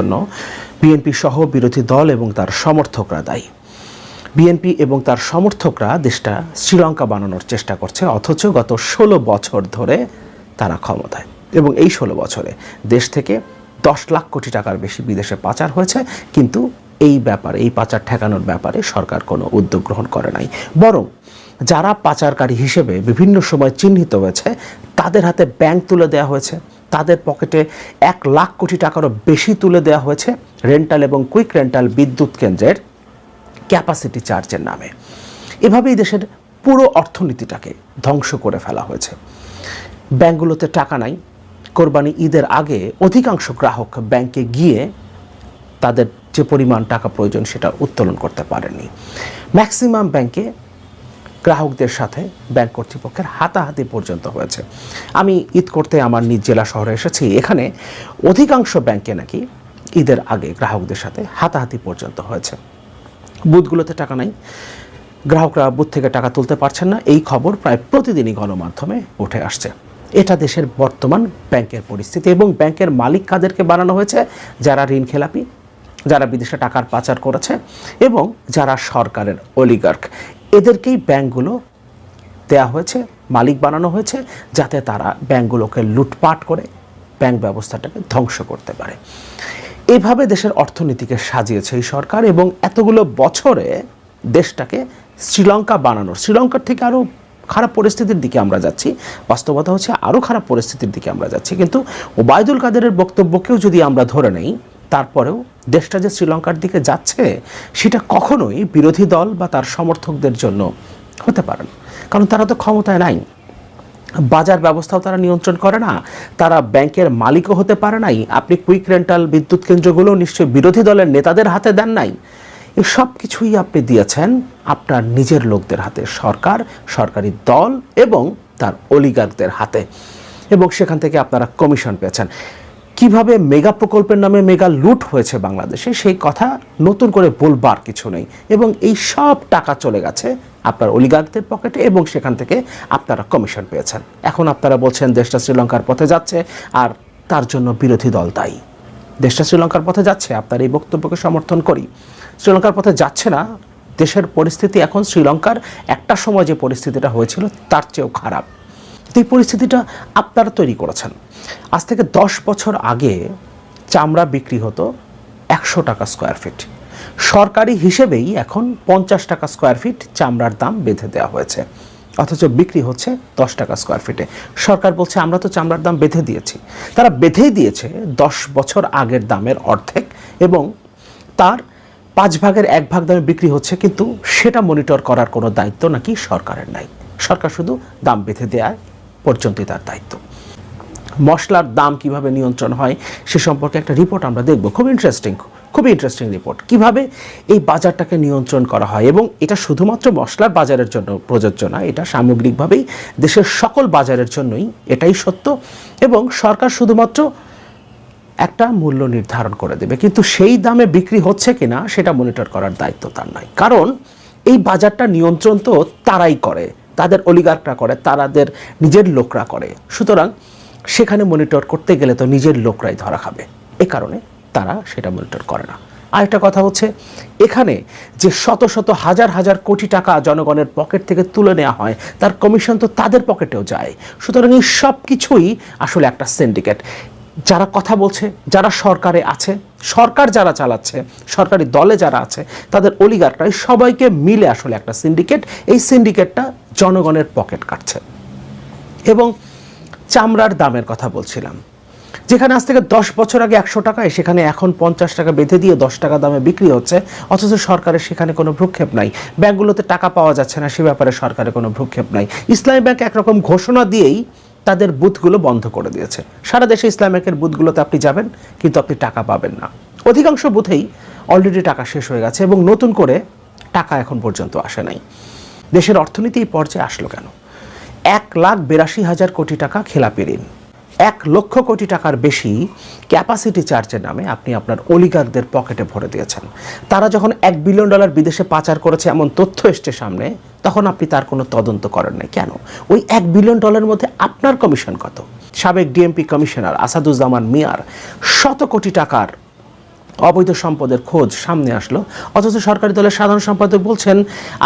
জন্য বিএনপি সহ বিরোধী দল এবং তার সমর্থকরা দায়ী। বিএনপি এবং তার সমর্থকরা দেশটা শ্রীলঙ্কা বানানোর চেষ্টা করছে, অথচ গত ষোলো বছর ধরে তারা ক্ষমতায়। এবং এই ষোলো বছরে দেশ থেকে দশ লাখ কোটি টাকার বেশি বিদেশে পাচার হয়েছে, কিন্তু এই ব্যাপারে, এই পাচার ঠেকানোর ব্যাপারে সরকার কোনো উদ্যোগ গ্রহণ করে নাই। বরং যারা পাচারকারী হিসেবে বিভিন্ন সময় চিহ্নিত হয়েছে, তাদের হাতে ব্যাংক তুলে দেওয়া হয়েছে। তাদের পকেটে এক লাখ কোটি টাকারও বেশি তুলে দেওয়া হয়েছে রেন্টাল এবং কুইক রেন্টাল বিদ্যুৎ কেন্দ্রের ক্যাপাসিটি চার্জের নামে। এভাবেই দেশের পুরো অর্থনীতিটাকে ধ্বংস করে ফেলা হয়েছে। ব্যাংকগুলোতে টাকা নাই। কোরবানি ঈদের আগে অধিকাংশ গ্রাহক ব্যাংকে গিয়ে তাদের যে পরিমাণ টাকা প্রয়োজন সেটা উত্তোলন করতে পারেনি ম্যাক্সিমাম ব্যাংকে গ্রাহকদের সাথে ব্যাংক কর্তৃপক্ষের হাতাহাতি পর্যন্ত হয়েছে। আমি ঈদ করতে আমার নিজ জেলা শহরে এসেছি। এখানে অধিকাংশ ব্যাংকে নাকি ঈদের আগে গ্রাহকদের সাথে হাতাহাতি পর্যন্ত হয়েছে। বুথগুলোতে টাকা নাই। গ্রাহকরা বুথ থেকে টাকা তুলতে পারছেন না। এই খবর প্রায় প্রতিদিনই গণমাধ্যমে উঠে আসছে। এটা দেশের বর্তমান ব্যাংকের পরিস্থিতি এবং ব্যাংকের মালিক কাদেরকে বানানো হয়েছে? যারা ঋণ খেলাপি যারা বিদেশে টাকার পাচার করেছে এবং যারা সরকারের অলিগার্ক। এদেরকেই ব্যাংকগুলো দেয়া হয়েছে, মালিক বানানো হয়েছে, যাতে তারা ব্যাংকগুলোকে লুটপাট করে, ব্যাংক ব্যবস্থাটাকে ধ্বংস করতে পারে। এভাবে দেশের অর্থনীতিকে সাজিয়েছে এই সরকার এবং এতগুলো বছরে দেশটাকে শ্রীলঙ্কা বানানোর, শ্রীলঙ্কার থেকে আরও খারাপ পরিস্থিতির দিকে আমরা যাচ্ছি। বাস্তবতা হচ্ছে আরও খারাপ পরিস্থিতির দিকে আমরা যাচ্ছি। কিন্তু ওবায়দুল কাদেরের বক্তব্যকেও যদি আমরা ধরে নেই তারপরেও দেশটা যে শ্রীলঙ্কার দিকে যাচ্ছে, সেটা কখনোই বিরোধী দল বা তার সমর্থকদের জন্য হতে পারে না। কারণ তারা তো ক্ষমতায় নাই। বাজার ব্যবস্থাও তারা নিয়ন্ত্রণ করে না। তারা ব্যাংকের মালিকও হতে পারে নাই। আপনি কুইক রেন্টাল, বিদ্যুৎ কেন্দ্রগুলো নিশ্চয়ই বিরোধী দলের নেতাদের হাতে দেন নাই। এই সব কিছুই আপনি দিয়েছেন আপনার নিজের লোকদের হাতে, সরকার, সরকারি দল এবং তার অলিগারদের হাতে। এবং সেখান থেকে আপনারা কমিশন পেয়েছেন। কীভাবে মেগা প্রকল্পের নামে মেগা লুট হয়েছে বাংলাদেশে, সেই কথা নতুন করে বলবার কিছু নেই। এবং এই সব টাকা চলে গেছে আপনার অলিগারদের পকেটে এবং সেখান থেকে আপনারা কমিশন পেয়েছেন। এখন আপনারা বলছেন দেশটা শ্রীলঙ্কার পথে যাচ্ছে, আর তার জন্য বিরোধী দল দায়ী। দেশটা শ্রীলঙ্কার পথে যাচ্ছে, আপনার এই বক্তব্যকে সমর্থন করি। শ্রীলঙ্কার পথে যাচ্ছে না, দেশের পরিস্থিতি এখন শ্রীলঙ্কার একটা সময় যে পরিস্থিতিটা হয়েছিল, তার চেয়েও খারাপ। তো এই পরিস্থিতিটা আপনারা তৈরি করেছেন। আজ থেকে দশ বছর আগে চামড়া বিক্রি হতো একশো টাকা স্কোয়ার ফিট সরকারি হিসেবেই এখন পঞ্চাশ টাকা স্কোয়ার ফিট চামড়ার দাম বেঁধে দেওয়া হয়েছে। অথচ বিক্রি হচ্ছে দশ টাকা স্কোয়ার ফিটে সরকার বলছে, আমরা তো চামড়ার দাম বেঁধে দিয়েছি। তারা বেঁধেই দিয়েছে দশ বছর আগের দামের অর্ধেক এবং তার পাঁচ ভাগের এক ভাগ দামে বিক্রি হচ্ছে, কিন্তু সেটা মনিটর করার কোনো দায়িত্ব নাকি সরকারের নাই। সরকার শুধু দাম বেঁধে দেওয়ায় পর্যন্তই তার দায়িত্ব। মশলার দাম কীভাবে নিয়ন্ত্রণ হয়, সে সম্পর্কে একটা রিপোর্ট আমরা দেখব। খুব ইন্টারেস্টিং খুবই ইন্টারেস্টিং রিপোর্ট কীভাবে এই বাজারটাকে নিয়ন্ত্রণ করা হয় এবং এটা শুধুমাত্র মশলার বাজারের জন্য প্রযোজ্য না, এটা সামগ্রিকভাবেই দেশের সকল বাজারের জন্যই এটাই সত্য এবং সরকার শুধুমাত্র একটা মূল্য নির্ধারণ করে দেবে। কিন্তু সেই দামে বিক্রি হচ্ছে কিনা, সেটা মনিটর করার দায়িত্ব তার নাই কারণ এই বাজারটা নিয়ন্ত্রণ তো তারাই করে। তাদের অলিগার্করা করে তাদের নিজের লোকরা করে। সুতরাং সেখানে মনিটর করতে গেলে তো নিজের লোকরাই ধরা খাবে। এ কারণে তারা সেটা মনিটর করে না। আরেকটা কথা হচ্ছে, এখানে যে শত শত হাজার হাজার কোটি টাকা জনগণের পকেট থেকে তুলে নেওয়া হয়, তার কমিশন তো তাদের পকেটেও যায়। সুতরাং এই সব কিছুই আসলে একটা সিন্ডিকেট যারা কথা বলছে, যারা সরকারে আছে সরকার যারা চালাচ্ছে, সরকারি দলে যারা আছে, তাদের অলিগারটাই সবাইকে মিলে আসলে একটা সিন্ডিকেট এই সিন্ডিকেটটা জনগণের পকেট কাটছে। এবং চামড়ার দামের কথা বলছিলাম, যেখানে আজ থেকে দশ বছর আগে একশো টাকায় সেখানে এখন পঞ্চাশ টাকা বেঁধে দিয়ে দশ টাকা দামে বিক্রি হচ্ছে, অথচ সরকারের সেখানে কোনো ভ্রুক্ষেপ নাই। ব্যাংকগুলোতে টাকা পাওয়া যাচ্ছে না, সে ব্যাপারে সরকারের কোনো ভ্রুক্ষেপ নাই। ইসলামী ব্যাংক একরকম ঘোষণা দিয়েই তাদের বুথগুলো বন্ধ করে দিয়েছে। সারা দেশে ইসলাম ব্যাংকের বুথগুলোতে আপনি যাবেন, কিন্তু আপনি টাকা পাবেন না। অধিকাংশ বুথেই অলরেডি টাকা শেষ হয়ে গেছে এবং নতুন করে টাকা এখন পর্যন্ত আসে নাই। দেশের অর্থনীতি এই পর্যায়ে আসলো কেন? এক লাখ বিরাশি হাজার কোটি টাকা খেলাপি ঋণ। এক লক্ষ কোটি টাকার বেশি ক্যাপাসিটি চার্জের নামে আপনি আপনার অলিগারদের পকেটে ভরে দিয়েছেন। তারা যখন এক বিলিয়ন ডলার বিদেশে পাচার করেছে এমন তথ্য এসছে সামনে, তখন আপনি তার কোনো তদন্ত করেন নাই। কেন? ওই এক বিলিয়ন ডলারের মধ্যে আপনার কমিশন কত? সাবেক ডিএমপি কমিশনার আসাদুজ্জামান মিয়ার শত কোটি টাকার অবৈধ সম্পদের খোঁজ সামনে আসলো। অথচ সরকারি দলের সাধারণ সম্পাদক বলছেন,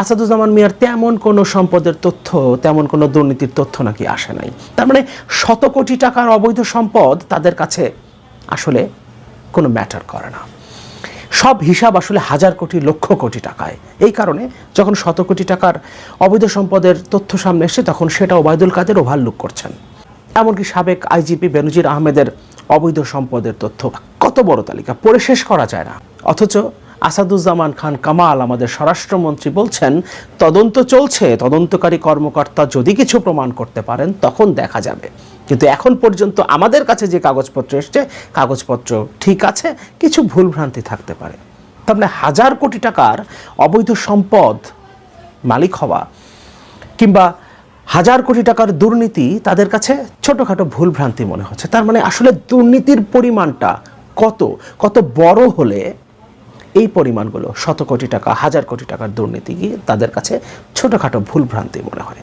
আসাদুজ্জামান মিয়ার তেমন কোনো সম্পদের তথ্য, তেমন কোনো দুর্নীতির তথ্য নাকি আসে নাই। তার মানে শত কোটি টাকার অবৈধ সম্পদ তাদের কাছে আসলে কোনো ম্যাটার করে না। সব হিসাব আসলে হাজার কোটি, লক্ষ কোটি টাকায়। এই কারণে যখন শত কোটি টাকার অবৈধ সম্পদের তথ্য সামনে এসে তখন সেটা ওবায়দুল কাদের ওভারলুক করছেন। এমনকি সাবেক আইজিপি বেনজির আহমেদের অবৈধ সম্পদের তথ্য বড় তালিকা, পড়ে শেষ করা যায় না। অথচ আসাদুজ্জামান খান কামাল, আমাদের স্বরাষ্ট্রমন্ত্রী বলছেন, তদন্ত চলছে, তদন্তকারী কর্মকর্তা যদি কিছু প্রমাণ করতে পারেন, তখন দেখা যাবে। কিন্তু এখন পর্যন্ত আমাদের কাছে যে কাগজপত্র এসছে, কাগজপত্র ঠিক আছে, কিছু ভুলভ্রান্তি থাকতে পারে। তার মানে হাজার কোটি টাকার অবৈধ সম্পদ মালিক হওয়া কিংবা হাজার কোটি টাকার দুর্নীতি তাদের কাছে ছোটোখাটো ভুলভ্রান্তি মনে হচ্ছে। তার মানে আসলে দুর্নীতির পরিমাণটা কত কত বড় হলে এই পরিমাণগুলো শত কোটি টাকা, হাজার কোটি টাকার দুর্নীতি গিয়ে তাদের কাছে ছোটোখাটো ভুলভ্রান্তি মনে হয়।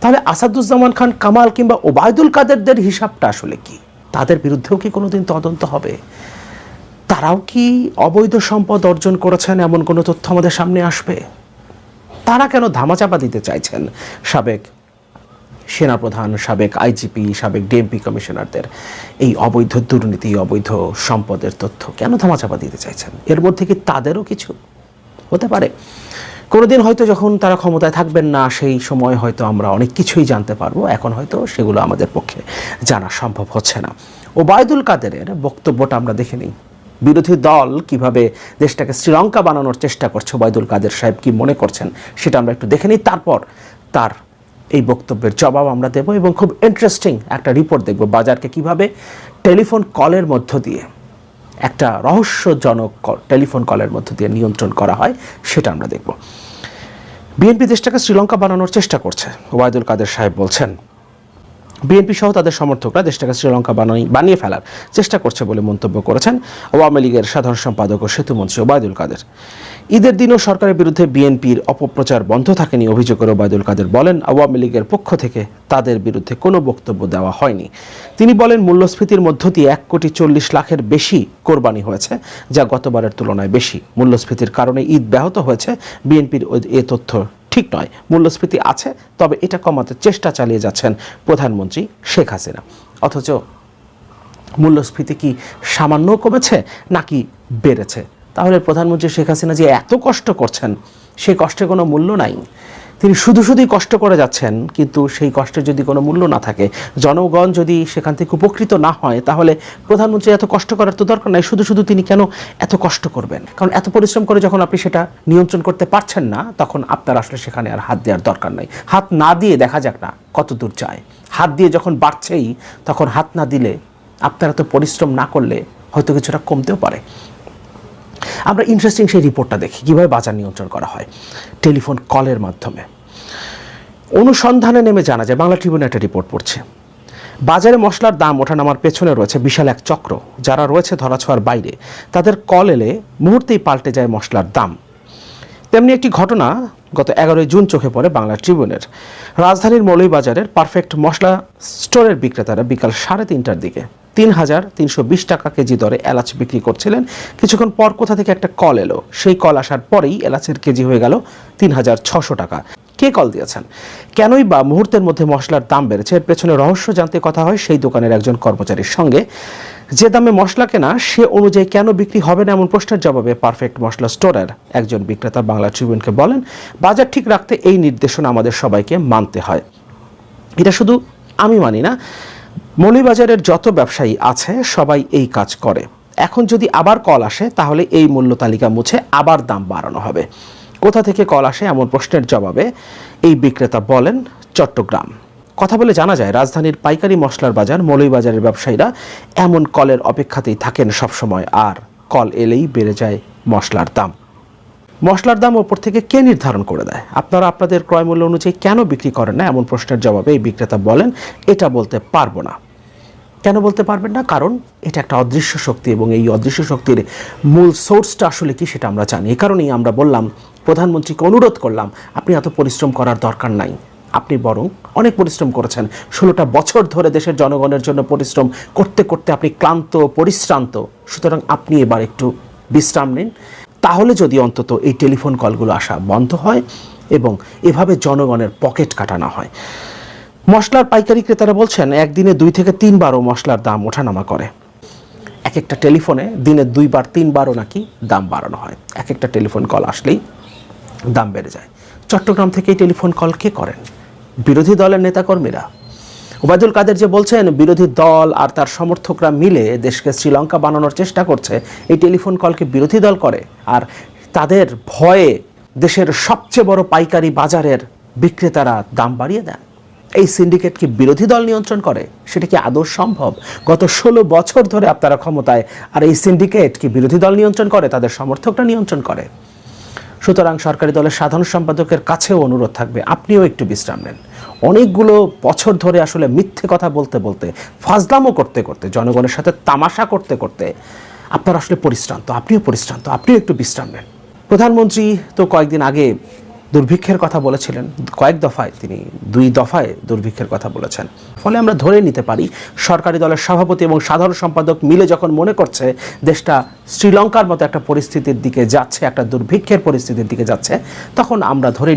তাহলে আসাদুজ্জামান খান, কামাল কিংবা ওবায়দুল কাদেরদের হিসাবটা আসলে কি? তাদের বিরুদ্ধেও কি কোনোদিন তদন্ত হবে? তারাও কি অবৈধ সম্পদ অর্জন করেছেন এমন কোনো তথ্য আমাদের সামনে আসবে? তারা কেন ধামাচাপা দিতে চাইছেন সাবেক সেনাপ্রধান, সাবেক আইজিপি, সাবেক ডিএমপি কমিশনারদের এই অবৈধ দুর্নীতি, অবৈধ সম্পদের তথ্য কেন ধামাচাপা দিতে চাইছেন? এর মধ্যে কি তাদেরও কিছু হতে পারে? কোনোদিন হয়তো যখন তারা ক্ষমতায় থাকবেন না, সেই সময় হয়তো আমরা অনেক কিছুই জানতে পারব। এখন হয়তো সেগুলো আমাদের পক্ষে জানা সম্ভব হচ্ছে না। ওবায়দুল কাদেরের বক্তব্যটা আমরা দেখে নিই। বিরোধী দল কীভাবে দেশটাকে শ্রীলঙ্কা বানানোর চেষ্টা করছে ওবায়দুল কাদের সাহেব কি মনে করছেন, সেটা আমরা একটু দেখে নিই। তারপর তার এই বক্তব্যের জবাব আমরা দেব এবং খুব ইন্টারেস্টিং একটা রিপোর্ট দেখব বাজারকে কীভাবে টেলিফোন কলের মধ্য দিয়ে একটা রহস্যজনক টেলিফোন কলের মধ্য দিয়ে নিয়ন্ত্রণ করা হয়, সেটা আমরা দেখব। বিএনপি দেশটাকে শ্রীলঙ্কা বানানোর চেষ্টা করছে, ওবায়দুল কাদের সাহেব বলছেন বিএনপি সহ তাদের সমর্থকরা দেশটাকে শ্রীলঙ্কা বানাই বানিয়ে ফেলার চেষ্টা করছে বলে মন্তব্য করেছেন আওয়ামী লীগের সাধারণ সম্পাদক ও সেতুমন্ত্রী ওবায়দুল কাদের। ঈদের দিনও সরকারের বিরুদ্ধে বিএনপির অপপ্রচার বন্ধ থাকেনি অভিযোগ করে ওবায়দুল কাদের বলেন, আওয়ামী লীগের পক্ষ থেকে তাদের বিরুদ্ধে কোনো বক্তব্য দেওয়া হয়নি। তিনি বলেন, মূল্যস্ফীতির মধ্য দিয়ে এক কোটি চল্লিশ লাখের বেশি কোরবানি হয়েছে, যা গতবারের তুলনায় বেশি। মূল্যস্ফীতির কারণে ঈদ ব্যাহত হয়েছে বিএনপির এ তথ্য ঠিক নয়। মূল্যস্ফীতি আছে, তবে এটা কমাতে চেষ্টা চালিয়ে যাচ্ছেন প্রধানমন্ত্রী শেখ হাসিনা। অথচ মূল্যস্ফীতি কি সামান্য কমেছে নাকি বেড়েছে? তাহলে প্রধানমন্ত্রী শেখ হাসিনা যে এত কষ্ট করছেন সেই কষ্টের কোনো মূল্য নাই। তিনি শুধু শুধুই কষ্ট করে যাচ্ছেন, কিন্তু সেই কষ্টের যদি কোনো মূল্য না থাকে, জনগণ যদি সেখান থেকে উপকৃত না হয়, তাহলে প্রধানমন্ত্রী এত কষ্ট করার তো দরকার নাই, শুধু শুধু তিনি কেন এত কষ্ট করবেন? কারণ এত পরিশ্রম করে যখন আপনি সেটা নিয়ন্ত্রণ করতে পারছেন না, তখন আপনার আসলে সেখানে আর হাত দেওয়ার দরকার নাই। হাত না দিয়ে দেখা যাক না কত দূর যায়। হাত দিয়ে যখন বাড়ছেই, তখন হাত না দিলে আপনারা তো পরিশ্রম না করলে হয়তো কিছুটা কমতেও পারে। আমরা ইন্টারেস্টিং সেই রিপোর্টটা দেখি, কীভাবে বাজার নিয়ন্ত্রণ করা হয় টেলিফোন কলের মাধ্যমে। অনুসন্ধানে নেমে জানা যায়, বাংলা ট্রিবিউন একটা রিপোর্ট পড়ছে। বাজারে মশলার দাম ওঠানামার পেছনে রয়েছে বিশাল এক চক্র, যারা রয়েছে ধরাছোঁয়ার বাইরে। তাদের কল এলে মুহূর্তেই পাল্টে যায় মশলার দাম। তেমনি একটি ঘটনা গত এগারোই জুন চোখে পড়ে বাংলা ট্রিবিউনের রাজধানীর মৌলভীবাজারের পারফেক্ট মশলা স্টোরের বিক্রেতারা বিকাল সাড়ে তিনটার দিকে তিন হাজার তিনশো বিশ টাকা কেজি দরে এলাচ বিক্রি করছিলেন। কিছুক্ষণ পর কোথা থেকে একটা কল এলো। সেই কল আসার পরেই এলাচের কেজি হয়ে গেল তিন হাজার ছশো টাকা। কে কল দিয়েছেন? কেনই বা মুহূর্তের মধ্যে মশলার দাম বেড়েছে? এর পেছনে রহস্য জানতে কথা হয় সেই দোকানের একজন কর্মচারীর সঙ্গে। যে দামে মশলা কেনা, সে অনুযায়ী কেন বিক্রি হবে না এমন প্রশ্নের জবাবে পারফেক্ট মশলা স্টোরের একজন বিক্রেতা বাংলা ট্রিবিউনকে বলেন, বাজার ঠিক রাখতে এই নির্দেশনা আমাদের সবাইকে মানতে হয়। এটা শুধু আমি মানি না, মৌলভীবাজারের যত ব্যবসায়ী আছে, সবাই এই কাজ করে। এখন যদি আবার কল আসে, তাহলে এই মূল্য তালিকা মুছে আবার দাম বাড়ানো হবে। কোথা থেকে কল আসে এমন প্রশ্নের জবাবে এই বিক্রেতা বলেন, চট্টগ্রাম। কথা বলে জানা যায়, রাজধানীর পাইকারি মশলার বাজার মৌলভীবাজারের ব্যবসায়ীরা এমন কলের অপেক্ষাতেই থাকেন সবসময়, আর কল এলেই বেড়ে যায় মশলার দাম। মশলার দাম ওপর থেকে কে নির্ধারণ করে দেয়? আপনারা আপনাদের ক্রয় মূল্য অনুযায়ী কেন বিক্রি করেন না? এমন প্রশ্নের জবাবে এই বিক্রেতা বলেন, এটা বলতে পারব না। কেন বলতে পারবেন না? কারণ এটা একটা অদৃশ্য শক্তি এবং এই অদৃশ্য শক্তির মূল সোর্সটা আসলে কি সেটা আমরা জানি। এই কারণেই আমরা বললাম, প্রধানমন্ত্রীকে অনুরোধ করলাম, আপনি এত পরিশ্রম করার দরকার নাই। আপনি বরং অনেক পরিশ্রম করেছেন। ষোলোটা বছর ধরে দেশের জনগণের জন্য পরিশ্রম করতে করতে আপনি ক্লান্ত, পরিশ্রান্ত। সুতরাং আপনি এবার একটু বিশ্রাম নিন। তাহলে যদি অন্তত এই টেলিফোন কলগুলো আসা বন্ধ হয় এবং এভাবে জনগণের পকেট কাটানো হয়। মশলার পাইকারি ক্রেতারা বলছেন, একদিনে দুই থেকে তিনবারও মশলার দাম ওঠানামা করে। এক একটা টেলিফোনে দিনে দুইবার, তিনবারও নাকি দাম বাড়ানো হয়। এক একটা টেলিফোন কল আসলেই দাম বেড়ে যায়। চট্টগ্রাম থেকে এই টেলিফোন কল কে করেন? বিরোধী দলের নেতাকর্মীরা। ওবায়দুল কাদের যে বলছেন, বিরোধী দল আর তার সমর্থকরা মিলে দেশকে শ্রীলঙ্কা বানানোর চেষ্টা করছে, এই টেলিফোন কলকে বিরোধী দল করে। আর তাদের ভয়ে দেশের সবচেয়ে বড় পাইকারি বাজারের বিক্রেতারা দাম বাড়িয়ে দেন। এই সিন্ডিকেট কি বিরোধী দল নিয়ন্ত্রণ করে? সেটা কি আদৌ সম্ভব? গত ষোলো বছর ধরে আপনারা ক্ষমতায়, আর এই সিন্ডিকেট কি বিরোধী দল নিয়ন্ত্রণ করে, তাদের সমর্থকরা নিয়ন্ত্রণ করে? সুতরাং সরকারি দলের সাধারণ সম্পাদকের কাছেও অনুরোধ থাকবে। আপনিও একটু বিশ্রাম নেন। অনেকগুলো বছর ধরে আসলে মিথ্যে কথা বলতে বলতে, ফাজলামো করতে করতে, জনগণের সাথে তামাশা করতে করতে আপনার আসলে পরিশ্রান্ত। আপনিও পরিশ্রান্ত। আপনিও একটু বিশ্রাম নেন। প্রধানমন্ত্রী তো কয়েকদিন আগে দুর্ভিক্ষের কথা বলেছিলেন। কয়েক দফায় তিনি, দুই দফায় দুর্ভিক্ষের কথা বলেছেন। ফলে আমরা ধরে নিতে পারি, সরকারি দলের সভাপতি এবং সাধারণ সম্পাদক মিলে যখন মনে করছে, দেশটা শ্রীলঙ্কার মতো একটা পরিস্থিতির দিকে যাচ্ছে, একটা দুর্ভিক্ষের পরিস্থিতির দিকে যাচ্ছে, তখন আমরা ধরে